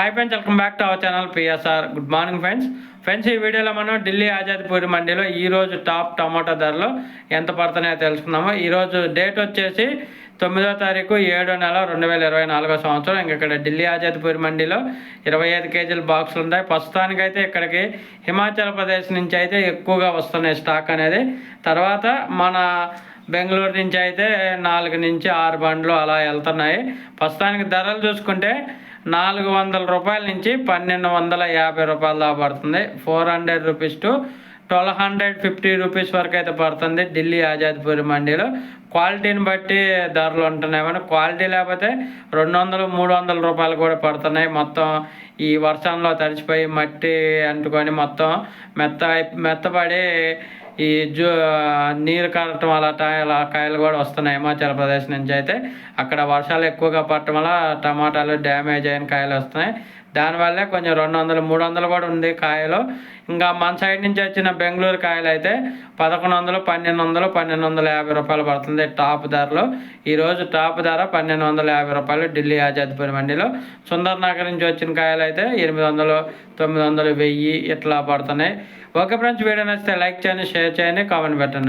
Hi friends welcome back to our channel PSR good morning friends friends ఈ వీడియోలో మనం ఢిల్లీ ఆజాద్పూరి మండీలో ఈరోజు టాప్ టమాటా ధరలు ఎంత పడుతున్నాయో తెలుసుకుందాము. ఈరోజు డేట్ వచ్చేసి తొమ్మిదో తారీఖు ఏడో నెల రెండు వేల ఇరవై నాలుగో సంవత్సరం. ఇంక ఇక్కడ ఢిల్లీ ఆజాద్పూరి మండీలో ఇరవై ఐదు కేజీల బాక్సులు ఉంటాయి అయితే ఇక్కడికి హిమాచల్ ప్రదేశ్ నుంచి అయితే ఎక్కువగా వస్తున్నాయి స్టాక్ అనేది. తర్వాత మన బెంగళూరు నుంచి అయితే నాలుగు నుంచి ఆరు బండ్లు అలా వెళ్తున్నాయి. ప్రస్తుతానికి ధరలు చూసుకుంటే నాలుగు వందల రూపాయల నుంచి పన్నెండు వందల యాభై రూపాయల దాకా పడుతుంది. Four hundred rupees to twelve hundred fifty rupees వరకు అయితే పడుతుంది ఢిల్లీ ఆజాద్పూరి మండీలో. క్వాలిటీని బట్టి ధరలు ఉంటున్నాయి. క్వాలిటీ లేకపోతే రెండు వందలు మూడు వందల రూపాయలు కూడా పడుతున్నాయి. మొత్తం ఈ వర్షంలో తడిచిపోయి మట్టి అంటుకొని మొత్తం మెత్త మెత్తపడి ఈ జూ నీరు కారటం వల్ల అలా కాయలు కూడా వస్తున్నాయి హిమాచల్ ప్రదేశ్ నుంచి అయితే. అక్కడ వర్షాలు ఎక్కువగా పడటం వల్ల టమాటాలు డ్యామేజ్ అయిన కాయలు వస్తున్నాయి. దానివల్లే కొంచెం రెండు వందలు మూడు వందలు కూడా ఉంది కాయలు. ఇంకా మన సైడ్ నుంచి వచ్చిన బెంగళూరు కాయలు అయితే పదకొండు వందలు పన్నెండు వందలు పన్నెండు వందల యాభై రూపాయలు పడుతుంది టాప్ ధరలు. ఈరోజు టాప్ ధర పన్నెండు వందల యాభై రూపాయలు ఢిల్లీ ఆజాద్పూర్ మండీలో. సుందర్ నగర్ నుంచి వచ్చిన కాయలు అయితే ఎనిమిది వందలు తొమ్మిది వందలు వెయ్యి ఇట్లా పడుతున్నాయి. ఓకే ఫ్రెండ్స్ వీడియో నచ్చితే లైక్ చేయండి షేర్ చేయండి కామెంట్ పెట్టండి.